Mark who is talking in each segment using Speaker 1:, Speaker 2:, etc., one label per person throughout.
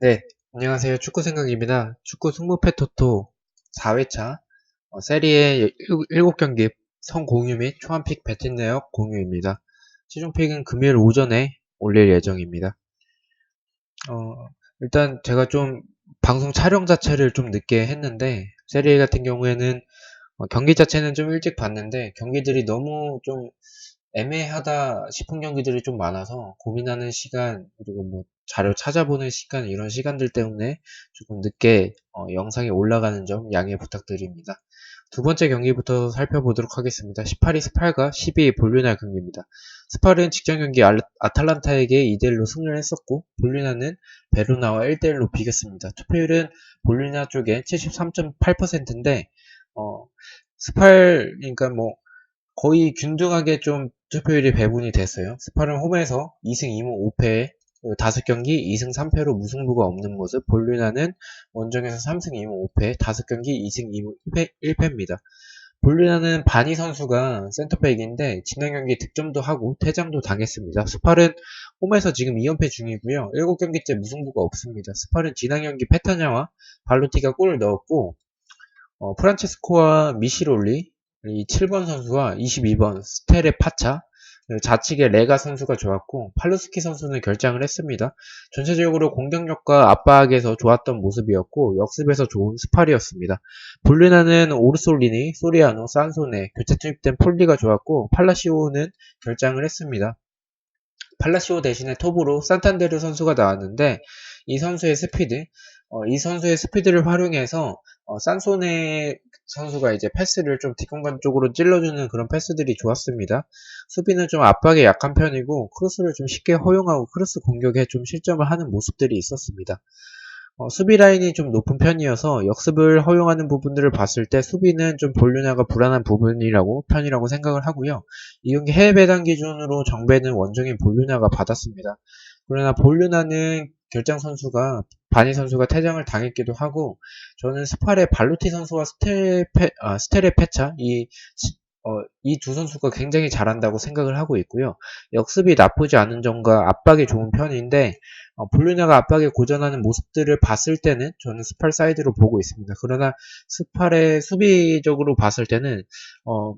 Speaker 1: 네, 안녕하세요. 축구 생각입니다. 축구 승부패 토토 4회차 어, 세리의 7경기 성공유 및 초안픽 배팅 내역 공유입니다. 최종픽은 금요일 오전에 올릴 예정입니다. 어, 일단 제가 좀 방송 촬영 자체를 좀 늦게 했는데 세리 같은 경우에는 어, 경기 자체는 좀 일찍 봤는데 경기들이 너무 좀 애매하다 싶은 경기들이 좀 많아서 고민하는 시간 그리고 뭐 자료 찾아보는 시간 이런 시간들 때문에 조금 늦게 어, 영상이 올라가는 점 양해 부탁드립니다. 두 번째 경기부터 살펴보도록 하겠습니다. 18위 스팔과 12위 볼류나 경기입니다. 스팔은 직전 경기 아탈란타에게 2대1로 승리를 했었고 볼류나는 베로나와 1대1로 비겼습니다. 투표율은 볼류나 쪽에 73.8%인데 어, 스팔 그러니까 뭐 거의 균등하게 좀 투표율이 배분이 됐어요. 스파른 홈에서 2승 2무 5패 5경기 2승 3패로 무승부가 없는 모습 볼류나는 원정에서 3승 2무 5패 5경기 2승 2무 1패, 1패입니다. 볼류나는 바니 선수가 센터백인데 지난 경기 득점도 하고 퇴장도 당했습니다. 스팔은 홈에서 지금 2연패 중이고요. 7경기째 무승부가 없습니다. 스팔은 지난 경기 페타냐와 발로티가 골을 넣었고 어, 프란체스코와 미시롤리 이 7번 선수와 22번 스테레 파차 좌측에 레가 선수가 좋았고 팔루스키 선수는 결장을 했습니다. 전체적으로 공격력과 압박에서 좋았던 모습이었고 역습에서 좋은 스팔이었습니다. 볼리나는 오르솔리니, 소리아노, 산소네, 교체 투입된 폴리가 좋았고 팔라시오는 결장을 했습니다. 팔라시오 대신에 톱으로 산탄데르 선수가 나왔는데 이 선수의 스피드, 어, 이 선수의 스피드를 활용해서 어, 산소네 선수가 이제 패스를 좀 뒷공간 쪽으로 찔러주는 그런 패스들이 좋았습니다. 수비는 좀 압박에 약한 편이고 크로스를 좀 쉽게 허용하고 크로스 공격에 좀 실점을 하는 모습들이 있었습니다. 어, 수비 라인이 좀 높은 편이어서 역습을 허용하는 부분들을 봤을 때 수비는 좀 볼류나가 불안한 부분이라고 편이라고 생각을 하고요. 이 경기 해외 배당 기준으로 정배는 원정인 볼류나가 받았습니다. 그러나 볼류나는 결장 선수가 바니 선수가 퇴장을 당했기도 하고 저는 스팔의 발루티 선수와 스텔 페, 아, 스텔의 페차 이 어, 이 두 선수가 굉장히 잘한다고 생각을 하고 있고요. 역습이 나쁘지 않은 점과 압박이 좋은 편인데 어, 볼류나가 압박에 고전하는 모습들을 봤을 때는 저는 스팔 사이드로 보고 있습니다. 그러나 스팔의 수비적으로 봤을 때는 어,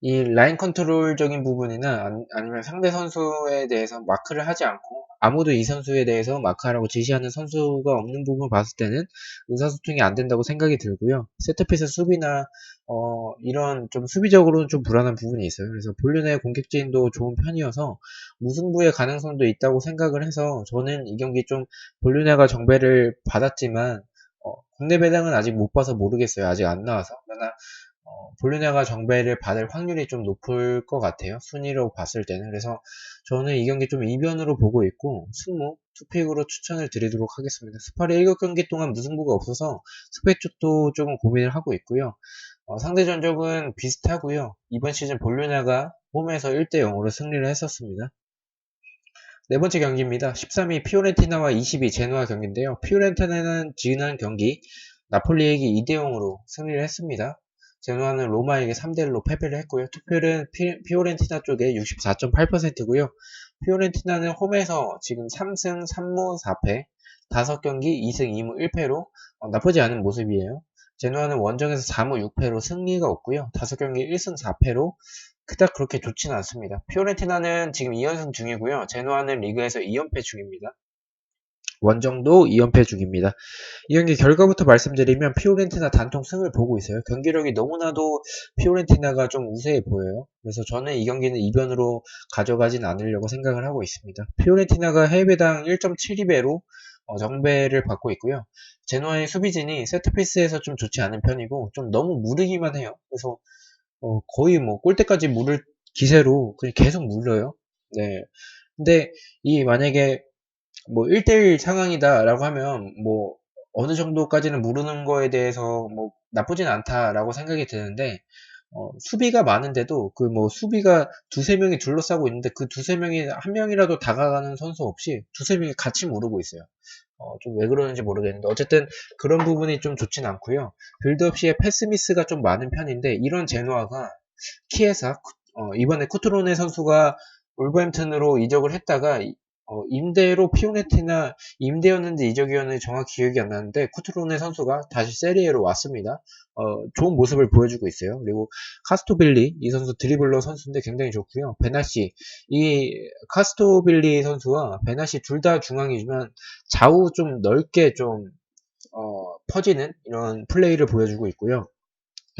Speaker 1: 이 라인 컨트롤적인 부분이나 아니면 상대 선수에 대해서 마크를 하지 않고 아무도 이 선수에 대해서 마크하라고 지시하는 선수가 없는 부분을 봤을 때는 의사소통이 안 된다고 생각이 들고요. 세트피스 수비나 어, 이런 좀 수비적으로는 좀 불안한 부분이 있어요. 그래서 볼륜의 공격진도 좋은 편이어서 무승부의 가능성도 있다고 생각을 해서 저는 이 경기 좀 볼륜네가 정배를 받았지만 어, 국내 배당은 아직 못 봐서 모르겠어요. 아직 안 나와서. 그러나 어, 볼리네가 정배를 받을 확률이 좀 높을 것 같아요. 순위로 봤을 때는. 그래서 저는 이 경기 좀 이변으로 보고 있고, 승무, 투픽으로 추천을 드리도록 하겠습니다. 스파리 1경기 동안 무승부가 없어서 스페 쪽도 조금 고민을 하고 있고요. 어, 상대 전적은 비슷하고요. 이번 시즌 볼리네가 홈에서 1대 0으로 승리를 했었습니다. 네 번째 경기입니다. 13위 피오렌티나와 22 제노아 경기인데요. 피오렌티나는 지난 경기 나폴리에게 2대 0으로 승리를 했습니다. 제노아는 로마에게 3대1로 패배를 했고요. 투표율은 피, 오렌티나 쪽에 64.8%고요. 피오렌티나는 홈에서 지금 3승 3무 4패, 5경기 2승 2무 1패로 어, 나쁘지 않은 모습이에요. 제노아는 원정에서 4무 6패로 승리가 없고요. 5경기 1승 4패로 그닥 그렇게 좋지는 않습니다. 피오렌티나는 지금 2연승 중이고요. 제노아는 리그에서 2연패 중입니다. 원정도 2연패 중입니다. 이 경기 결과부터 말씀드리면 피오렌티나 단통 승을 보고 있어요. 경기력이 너무나도 피오렌티나가 좀 우세해 보여요. 그래서 저는 이 경기는 이변으로 가져가진 않으려고 생각을 하고 있습니다. 피오렌티나가 해외당 1.72배로 어, 정배를 받고 있고요. 제노아의 수비진이 세트피스에서 좀 좋지 않은 편이고 좀 너무 무르기만 해요. 그래서 어, 거의 뭐 골대까지 물을 기세로 그냥 계속 물려요. 네. 근데 이 만약에 뭐 1대1 상황이다라고 하면 뭐 어느 정도까지는 모르는 거에 대해서 뭐 나쁘진 않다라고 생각이 드는데 어, 수비가 많은데도 그 뭐 수비가 두세 명이 둘러싸고 있는데 그 두세 명이 한 명이라도 다가가는 선수 없이 두세 명이 같이 모르고 있어요. 어, 좀 왜 그러는지 모르겠는데 어쨌든 그런 부분이 좀 좋진 않고요. 빌드업 시에 패스 미스가 좀 많은 편인데 이런 제노아가 키에사 어, 이번에 쿠트로네 선수가 울버햄튼으로 이적을 했다가 어, 임대로 피오네티나 임대였는지 이적이었는지 정확히 기억이 안 나는데 쿠트로네 선수가 다시 세리에로 왔습니다. 어, 좋은 모습을 보여주고 있어요. 그리고 카스토빌리 이 선수 드리블러 선수인데 굉장히 좋고요. 베나시 이 카스토빌리 선수와 베나시 둘 다 중앙이지만 좌우 좀 넓게 좀 어, 퍼지는 이런 플레이를 보여주고 있고요.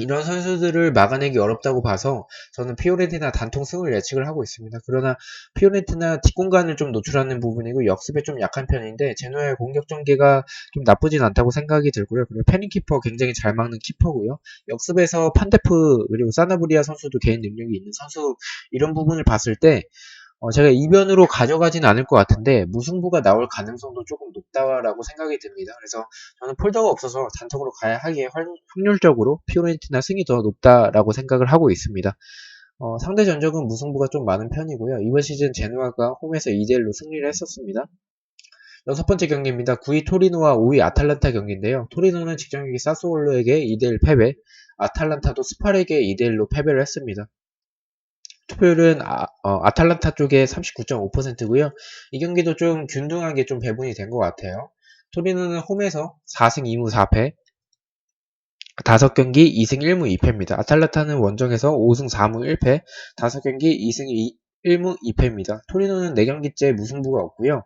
Speaker 1: 이런 선수들을 막아내기 어렵다고 봐서 저는 피오렌티나 단통 승을 예측을 하고 있습니다. 그러나 피오렌티나 뒷공간을 좀 노출하는 부분이고 역습에 좀 약한 편인데 제노의 공격 전개가 좀 나쁘진 않다고 생각이 들고요. 그리고 페닝키퍼 굉장히 잘 막는 키퍼고요. 역습에서 판데프 그리고 사나브리아 선수도 개인 능력이 있는 선수 이런 부분을 봤을 때 어, 제가 이변으로 가져가진 않을 것 같은데 무승부가 나올 가능성도 조금 높다라고 생각이 듭니다. 그래서 저는 폴더가 없어서 단톡으로 가야 하기에 확률적으로 피오렌티나 승이 더 높다라고 생각을 하고 있습니다. 어, 상대 전적은 무승부가 좀 많은 편이고요. 이번 시즌 제누아가 홈에서 2대1로 승리를 했었습니다. 여섯 번째 경기입니다. 9위 토리노와 5위 아탈란타 경기인데요. 토리노는 직전 경기 사스올로에게 2대1 패배, 아탈란타도 스팔에게 2대1로 패배를 했습니다. 투표율은 아, 어, 탈란타 쪽에 39.5%고요. 이 경기도 좀 균등하게 좀 배분이 된 것 같아요. 토리노는 홈에서 4승 2무 4패, 5경기 2승 1무 2패입니다. 아탈란타는 원정에서 5승 4무 1패, 5경기 2승 2, 1무 2패입니다. 토리노는 4경기째 무승부가 없고요.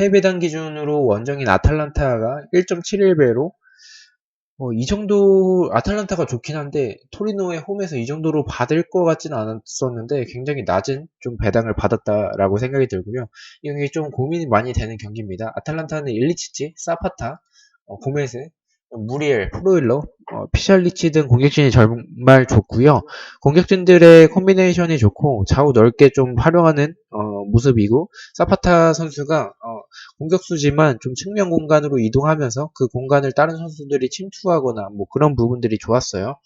Speaker 1: 해외배당 기준으로 원정인 아탈란타가 1.71배로 어, 이 정도 아탈란타가 좋긴 한데 토리노의 홈에서 이 정도로 받을 것 같지는 않았었는데 굉장히 낮은 좀 배당을 받았다라고 생각이 들고요. 이 경기 좀 고민이 많이 되는 경기입니다. 아탈란타는 일리치치, 사파타, 어, 고메스, 무리엘, 프로일러, 어, 피샬리치 등 공격진이 정말 좋고요. 공격진들의 콤비네이션이 좋고 좌우 넓게 좀 활용하는 어, 모습이고 사파타 선수가 어, 공격수지만 좀 측면 공간으로 이동하면서 그 공간을 다른 선수들이 침투하거나 뭐 그런 부분들이 좋았어요.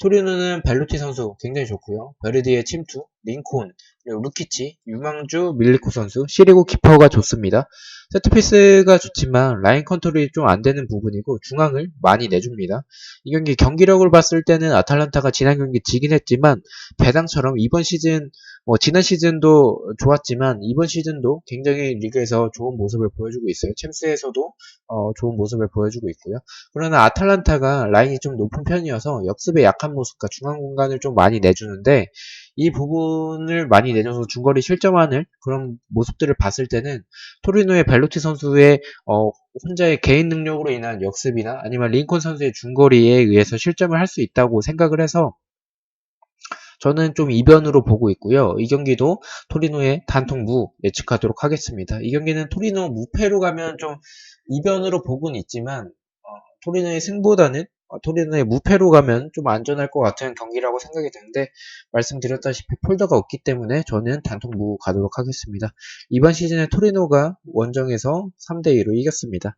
Speaker 1: 토리노는 벨루티 선수 굉장히 좋고요. 베르디의 침투, 링콘, 루키치, 유망주, 밀리코 선수, 시리고 키퍼가 좋습니다. 세트피스가 좋지만 라인 컨트롤이 좀 안 되는 부분이고 중앙을 많이 내줍니다. 이 경기 경기력을 봤을 때는 아탈란타가 지난 경기 지긴 했지만 배당처럼 이번 시즌 뭐 지난 시즌도 좋았지만 이번 시즌도 굉장히 리그에서 좋은 모습을 보여주고 있어요. 챔스에서도 어, 좋은 모습을 보여주고 있고요. 그러나 아탈란타가 라인이 좀 높은 편이어서 역습에 약한 모습과 중앙 공간을 좀 많이 내주는데 이 부분을 많이 내줘서 중거리 실점하는 그런 모습들을 봤을 때는 토리노의 벨로티 선수의 어, 혼자의 개인 능력으로 인한 역습이나 아니면 링컨 선수의 중거리에 의해서 실점을 할 수 있다고 생각을 해서 저는 좀 이변으로 보고 있고요. 이 경기도 토리노의 단통 무 예측하도록 하겠습니다. 이 경기는 토리노 무패로 가면 좀 이변으로 보고는 있지만 어, 토리노의 승보다는 어, 토리노의 무패로 가면 좀 안전할 것 같은 경기라고 생각이 드는데 말씀드렸다시피 폴더가 없기 때문에 저는 단통 무 가도록 하겠습니다. 이번 시즌에 토리노가 원정에서 3대2로 이겼습니다.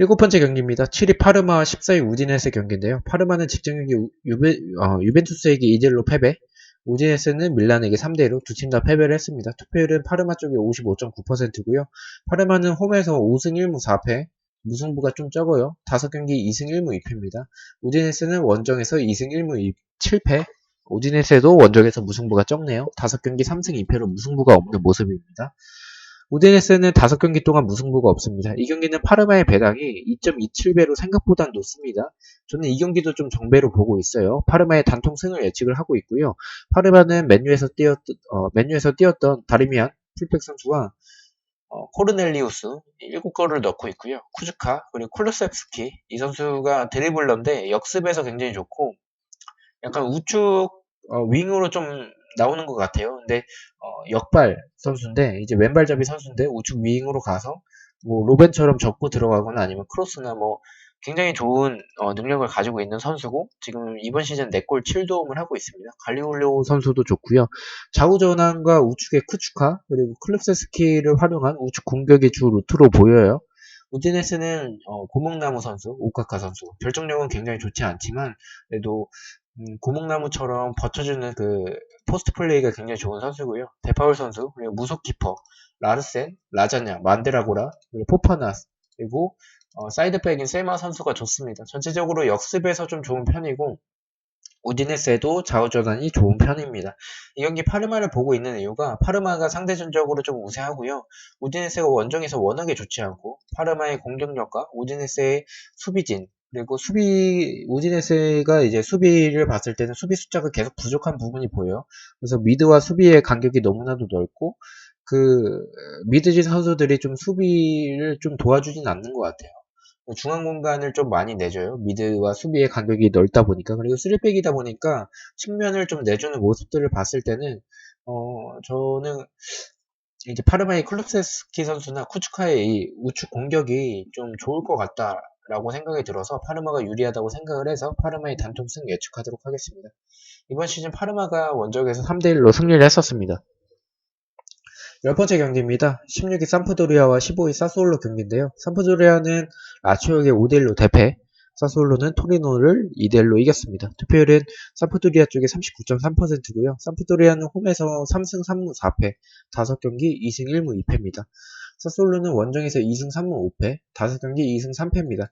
Speaker 1: 일곱 번째 경기입니다. 7위 파르마와 14위 우디네스 경기인데요. 파르마는 직전 경기 유베, 어, 유벤투스에게 2대1로 패배, 우디네스는 밀란에게 3대1로 두 팀 다 패배를 했습니다. 투표율은 파르마 쪽이 55.9%고요. 파르마는 홈에서 5승 1무 4패, 무승부가 좀 적어요. 5경기 2승 1무 2패입니다. 우디네스는 원정에서 2승 1무 2, 7패, 우디네스도 원정에서 무승부가 적네요. 5경기 3승 2패로 무승부가 없는 모습입니다. 우디네스는 5경기 동안 무승부가 없습니다. 이 경기는 파르마의 배당이 2.27배로 생각보다 높습니다. 저는 이 경기도 좀 정배로 보고 있어요. 파르마의 단통 승을 예측을 하고 있고요. 파르마는 맨유에서 뛰었던, 어, 맨유에서 뛰었던 다리미안 풀백 선수와 어, 코르넬리우스 7골을 넣고 있고요. 쿠즈카 그리고 쿨루셉스키 이 선수가 드리블러인데 역습에서 굉장히 좋고 약간 우측 어, 윙으로 좀 나오는 것 같아요. 근데 어, 역발 선수인데 이제 왼발잡이 선수인데 우측 윙으로 가서 뭐 로벤처럼 접고 들어가거나 아니면 크로스나 뭐 굉장히 좋은 어, 능력을 가지고 있는 선수고 지금 이번 시즌 4골 7도움을 하고 있습니다. 갈리올레오 선수도 좋고요. 좌우 전환과 우측의 크추카 그리고 클립세스키를 활용한 우측 공격의 주 루트로 보여요. 우디네스는 어, 고목나무 선수, 오카카 선수 결정력은 굉장히 좋지 않지만 그래도 음, 고목나무처럼 버텨주는 그 포스트 플레이가 굉장히 좋은 선수고요. 데파울 선수, 그리고 무속 키퍼, 라르센, 라자냐, 만데라고라, 그리고 포파나스, 그리고 어, 사이드백인 세마 선수가 좋습니다. 전체적으로 역습에서 좀 좋은 편이고 우디네스에도 좌우전환이 좋은 편입니다. 이 경기 파르마를 보고 있는 이유가 파르마가 상대전적으로 좀 우세하고요. 우디네스가 원정에서 워낙에 좋지 않고 파르마의 공격력과 우디네스의 수비진 그리고 수비 우디네스가 이제 수비를 봤을 때는 수비 숫자가 계속 부족한 부분이 보여요. 그래서 미드와 수비의 간격이 너무나도 넓고 그 미드진 선수들이 좀 수비를 좀 도와주진 않는 것 같아요. 중앙 공간을 좀 많이 내줘요. 미드와 수비의 간격이 넓다 보니까 그리고 3백이다 보니까 측면을 좀 내주는 모습들을 봤을 때는 어 저는 이제 파르마의 클루세스키 선수나 쿠츠카의 이 우측 공격이 좀 좋을 것 같다 라고 생각이 들어서 파르마가 유리하다고 생각을 해서 파르마의 단통 승 예측하도록 하겠습니다. 이번 시즌 파르마가 원적에서 3대1로 승리를 했었습니다. 열 번째 경기입니다. 16위 삼프도리아와 15위 사스올로 경기인데요. 삼프도리아는 라치오에게 5대1로 대패, 사스올로는 토리노를 2대1로 이겼습니다. 투표율은 삼프도리아 쪽에 39.3%고요. 삼프도리아는 홈에서 3승 3무 4패, 5경기 2승 1무 2패입니다. 사스올로는 원정에서 2승 3무 5패, 5경기 2승 3패입니다.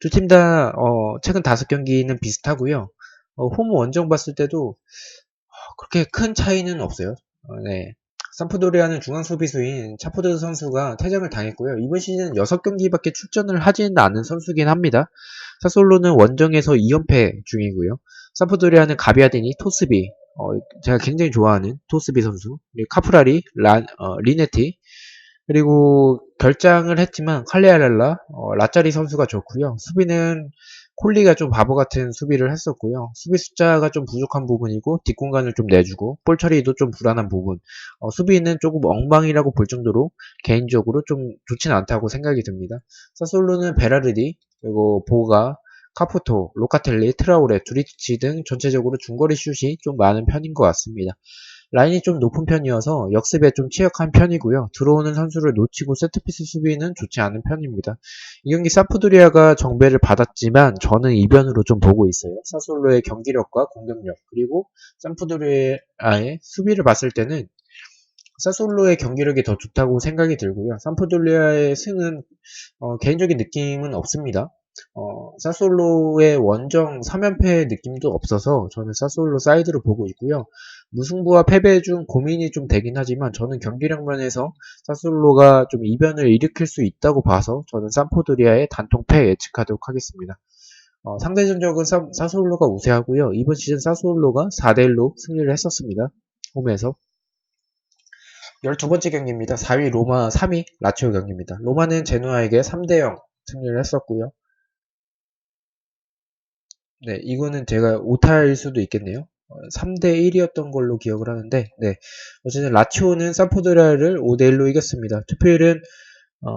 Speaker 1: 두 팀 다 어, 최근 5경기는 비슷하고요. 어, 홈 원정 봤을 때도 어, 그렇게 큰 차이는 없어요. 어, 네. 삼프도리아는 중앙 수비수인 차포드 선수가 퇴장을 당했고요. 이번 시즌 6경기밖에 출전을 하지는 않은 선수긴 합니다. 사솔로는 원정에서 2연패 중이고요. 삼프도리아는 가비아디니, 토스비, 어, 제가 굉장히 좋아하는 토스비 선수, 카프라리, 란, 어, 리네티, 그리고 결장을 했지만 칼레아렐라, 어, 라짜리 선수가 좋고요. 수비는 콜리가 좀 바보 같은 수비를 했었고요. 수비 숫자가 좀 부족한 부분이고 뒷공간을 좀 내주고 볼 처리도 좀 불안한 부분. 어, 수비는 조금 엉망이라고 볼 정도로 개인적으로 좀 좋지는 않다고 생각이 듭니다. 사솔로는 베라르디 그리고 보가 카푸토, 로카텔리, 트라우레, 두리치 등 전체적으로 중거리 슛이 좀 많은 편인 것 같습니다. 라인이 좀 높은 편이어서 역습에 좀 취약한 편이고요. 들어오는 선수를 놓치고 세트피스 수비는 좋지 않은 편입니다. 이 경기 사프도리아가 정배를 받았지만 저는 이변으로 좀 보고 있어요. 사솔로의 경기력과 공격력 그리고 산프도리아의 수비를 봤을 때는 사솔로의 경기력이 더 좋다고 생각이 들고요. 산프도리아의 승은 어, 개인적인 느낌은 없습니다. 어, 사솔로의 원정 3연패 느낌도 없어서 저는 사솔로 사이드로 보고 있고요. 무승부와 패배 중 고민이 좀 되긴 하지만 저는 경기력 면에서 사솔로가 좀 이변을 일으킬 수 있다고 봐서 저는 산포도리아의 단통패 예측하도록 하겠습니다. 어, 상대 전적은 사, 사솔로가 우세하고요. 이번 시즌 사솔로가 4대1로 승리를 했었습니다. 홈에서. 12번째 경기입니다. 4위 로마, 3위 라치오 경기입니다. 로마는 제노아에게 3대0 승리를 했었고요. 네, 이거는 제가 오타일 수도 있겠네요. 3대 1이었던 걸로 기억을 하는데, 네. 어쨌든 라치오는 산포드라를 5대 1로 이겼습니다. 투표율은 어,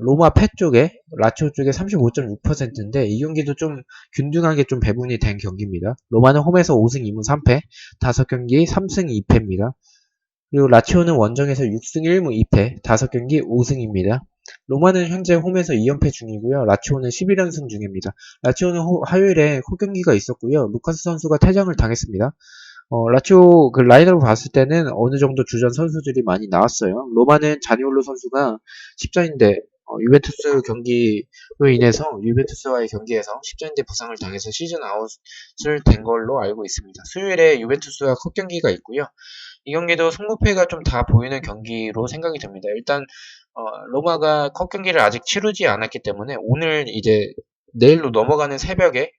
Speaker 1: 로마 패 쪽에 라치오 쪽에 35.6%인데 이 경기도 좀 균등하게 좀 배분이 된 경기입니다. 로마는 홈에서 5승 2무 3패, 5경기 3승 2패입니다. 그리고 라치오는 원정에서 6승 1무 2패, 5경기 5승입니다. 로마는 현재 홈에서 2연패 중이고요. 라치오는 11연승 중입니다. 라치오는 호, 화요일에 호경기가 있었고요. 루카스 선수가 퇴장을 당했습니다. 어, 라치오 그 라인으로 봤을 때는 어느 정도 주전 선수들이 많이 나왔어요. 로마는 자니올로 선수가 십자인대 어, 유벤투스 경기로 인해서 유벤투스와의 경기에서 십자인대 부상을 당해서 시즌 아웃을 된 걸로 알고 있습니다. 수요일에 유벤투스와 컵 경기가 있고요. 이 경기도 승부패가 좀 다 보이는 경기로 생각이 듭니다. 일단 어, 로마가 컵 경기를 아직 치르지 않았기 때문에 오늘 이제 내일로 넘어가는 새벽에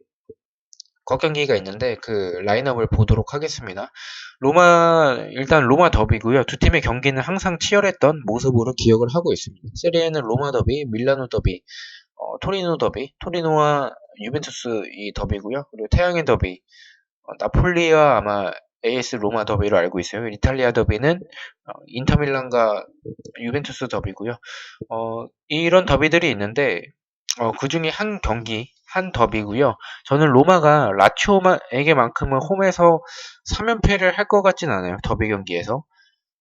Speaker 1: 컵 경기가 있는데 그 라인업을 보도록 하겠습니다. 로마 일단 로마 더비고요. 두 팀의 경기는 항상 치열했던 모습으로 기억을 하고 있습니다. 세리에는 로마 더비, 밀라노 더비, 어, 토리노 더비, 토리노와 유벤투스 이 더비고요. 그리고 태양의 더비, 어, 나폴리와 아마 AS 로마 더비로 알고 있어요. 이탈리아 더비는 어, 인터밀란과 유벤투스 더비고요. 어, 이런 더비들이 있는데 어, 그 중에 한 경기, 한 더비고요. 저는 로마가 라치오에게만큼은 홈에서 3연패를 할 것 같진 않아요. 더비 경기에서.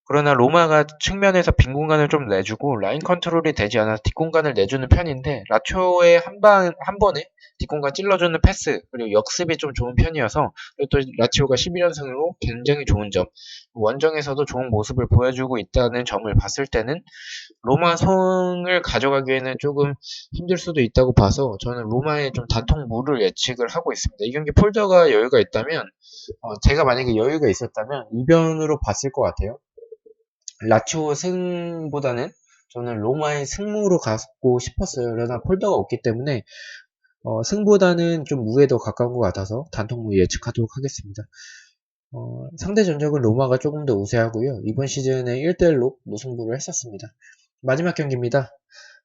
Speaker 2: 그러나 로마가 측면에서 빈 공간을 좀 내주고 라인 컨트롤이 되지 않아 뒷공간을 내주는 편인데 라초의 한 방 한 번에 뒷공간 찔러주는 패스 그리고 역습이 좀 좋은 편이어서 또 라치오가 11연승으로 굉장히 좋은 점 원정에서도 좋은 모습을 보여주고 있다는 점을 봤을 때는 로마 손을 가져가기에는 조금 힘들 수도 있다고 봐서 저는 로마의 좀 단통무를 예측을 하고 있습니다. 이 경기 폴더가 여유가 있다면 어, 제가 만약에 여유가 있었다면 이변으로 봤을 것 같아요. 라치오 승보다는 저는 로마의 승무로 가고 싶었어요. 그러나 폴더가 없기 때문에 어, 승보다는 좀 무에 더 가까운 것 같아서 단통무 예측하도록 하겠습니다. 어, 상대 전적은 로마가 조금 더 우세하고요. 이번 시즌에 1대1로 무승부를 했었습니다. 마지막 경기입니다.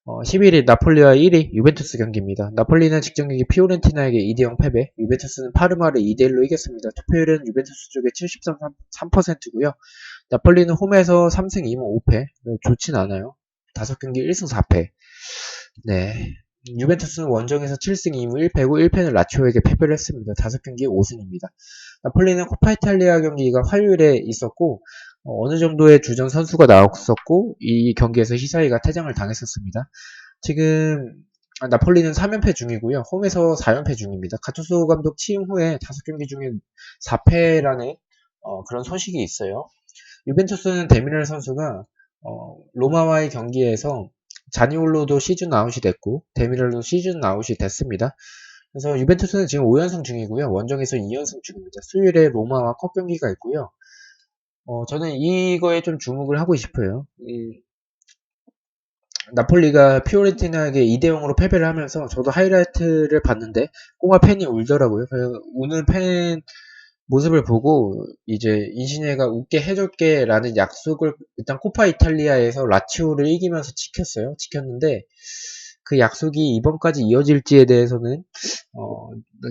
Speaker 2: 어, 11일 나폴리와 1위 유벤투스 경기입니다. 나폴리는 직전 경기 피오렌티나에게 2대0 패배, 유벤투스는 파르마를 2대1로 이겼습니다. 투표율은 유벤투스 쪽에 73%고요. 나폴리는 홈에서 3승 2무 5패, 네, 좋진 않아요. 5경기 1승 4패. 네. 유벤투스는 원정에서 7승 2무 1패고 1패는 라치오에게 패배를 했습니다. 5경기에 5승입니다. 나폴리는 코파 이탈리아 경기가 화요일에 있었고 어, 느 정도의 주전 선수가 나왔었고 이 경기에서 히사이가 퇴장을 당했었습니다. 지금 아, 나폴리는 3연패 중이고요. 홈에서 4연패 중입니다. 가투소 감독 취임 후에 5경기 중에 4패라는 어, 그런 소식이 있어요. 유벤투스는 데미럴 선수가 어, 로마와의 경기에서 자니올로도 시즌 아웃이 됐고 데미럴도 시즌 아웃이 됐습니다. 그래서 유벤투스는 지금 5연승 중이고요. 원정에서 2연승 중입니다. 수요일에 로마와 컵 경기가 있고요. 어, 저는 이거에 좀 주목을 하고 싶어요. 이, 나폴리가 피오렌티나에게 2대 0으로 패배를 하면서 저도 하이라이트를 봤는데 꼬마 팬이 울더라고요. 우는 팬 모습을 보고 이제 인신해가 웃게 해줄게 라는 약속을 일단 코파 이탈리아에서 라치오를 이기면서 지켰어요. 지켰는데 그 약속이 이번까지 이어질지에 대해서는 어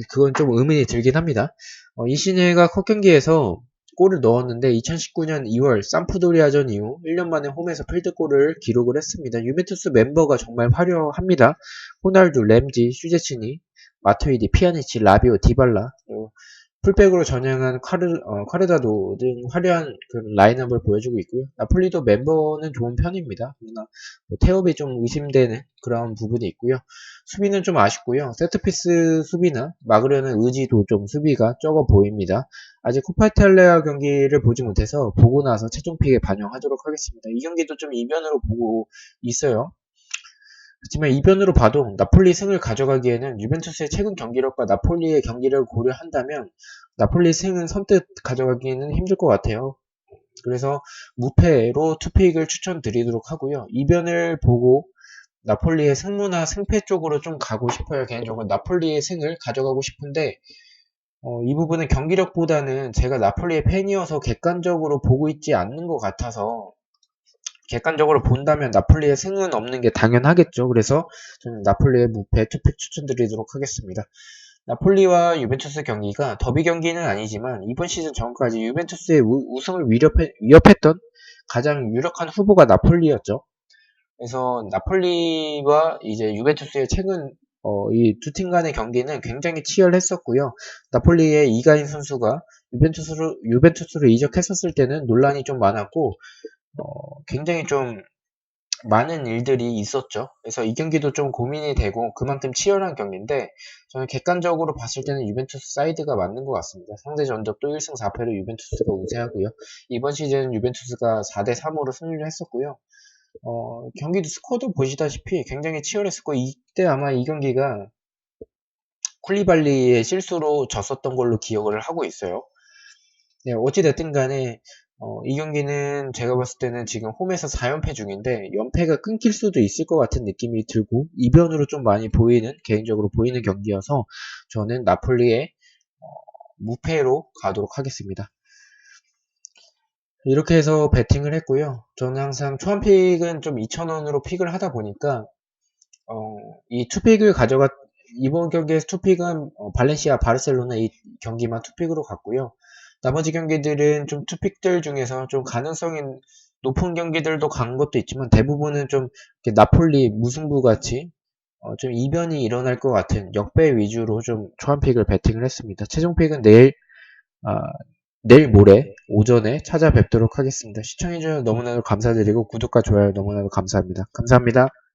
Speaker 2: 그건 좀 의문이 들긴 합니다. 어, 인신해가 컷 경기에서 골을 넣었는데 2019년 2월 삼프도리아전 이후 1년 만에 홈에서 필드골을 기록을 했습니다. 유벤투스 멤버가 정말 화려합니다. 호날두, 램지, 슈제치니, 마토이디, 피아니치, 라비오, 디발라, 그리고 풀백으로 전향한 카르, 어, 카르다도 등 화려한 그 라인업을 보여주고 있고요. 나폴리도 멤버는 좋은 편입니다. 그러나 뭐 태업이 좀 의심되는 그런 부분이 있고요. 수비는 좀 아쉽고요. 세트피스 수비나 막으려는 의지도 좀 수비가 적어 보입니다. 아직 코파이탈레아 경기를 보지 못해서 보고 나서 최종 픽에 반영하도록 하겠습니다. 이 경기도 좀 이변으로 보고 있어요. 하지만 이변으로 봐도 나폴리 승을 가져가기에는 유벤투스의 최근 경기력과 나폴리의 경기력을 고려한다면 나폴리 승은 선뜻 가져가기에는 힘들 것 같아요. 그래서 무패로 투픽을 추천드리도록 하고요. 이변을 보고 나폴리의 승무나 승패 쪽으로 좀 가고 싶어요. 개인적으로 나폴리의 승을 가져가고 싶은데 어, 이 부분은 경기력보다는 제가 나폴리의 팬이어서 객관적으로 보고 있지 않는 것 같아서 객관적으로 본다면 나폴리의 승은 없는 게 당연하겠죠. 그래서 저는 나폴리의 무패 투픽 추천드리도록 하겠습니다. 나폴리와 유벤투스 경기가 더비 경기는 아니지만 이번 시즌 전까지 유벤투스의 우, 승을 위협해, 위협했 던 가장 유력한 후보가 나폴리였죠. 그래서 나폴리와 이제 유벤투스의 최근 어, 이 두 팀 간의 경기는 굉장히 치열했었고요. 나폴리의 이가인 선수가 유벤투스로 유벤투스로 이적했었을 때는 논란이 좀 많았고 어, 굉장히 좀 많은 일들이 있었죠. 그래서 이 경기도 좀 고민이 되고 그만큼 치열한 경기인데 저는 객관적으로 봤을 때는 유벤투스 사이드가 맞는 것 같습니다. 상대 전적도 1승 4패로 유벤투스가 우세하고요. 이번 시즌 유벤투스가 4대 3으로 승리를 했었고요. 어, 경기도 스코어도 보시다시피 굉장히 치열했었고 이때 아마 이 경기가 쿨리발리의 실수로 졌었던 걸로 기억을 하고 있어요. 네, 어찌됐든 간에 어, 이 경기는 제가 봤을 때는 지금 홈에서 4연패 중인데 연패가 끊길 수도 있을 것 같은 느낌이 들고 이변으로 좀 많이 보이는 개인적으로 보이는 경기여서 저는 나폴리의 어, 무패로 가도록 하겠습니다. 이렇게 해서 배팅을 했고요. 저는 항상 초안 픽은 좀 2,000원으로 픽을 하다 보니까 어, 이 투픽을 가져가 이번 경기에서 투픽은 어, 발렌시아, 바르셀로나 이 경기만 투픽으로 갔고요. 나머지 경기들은 좀 투픽들 중에서 좀 가능성이 높은 경기들도 간 것도 있지만 대부분은 좀 나폴리 무승부 같이 어, 좀 이변이 일어날 것 같은 역배 위주로 좀 초안픽을 배팅을 했습니다. 최종픽은 내일 어, 내일 모레 오전에 찾아뵙도록 하겠습니다. 시청해주셔서 너무나도 감사드리고 구독과 좋아요 너무나도 감사합니다. 감사합니다.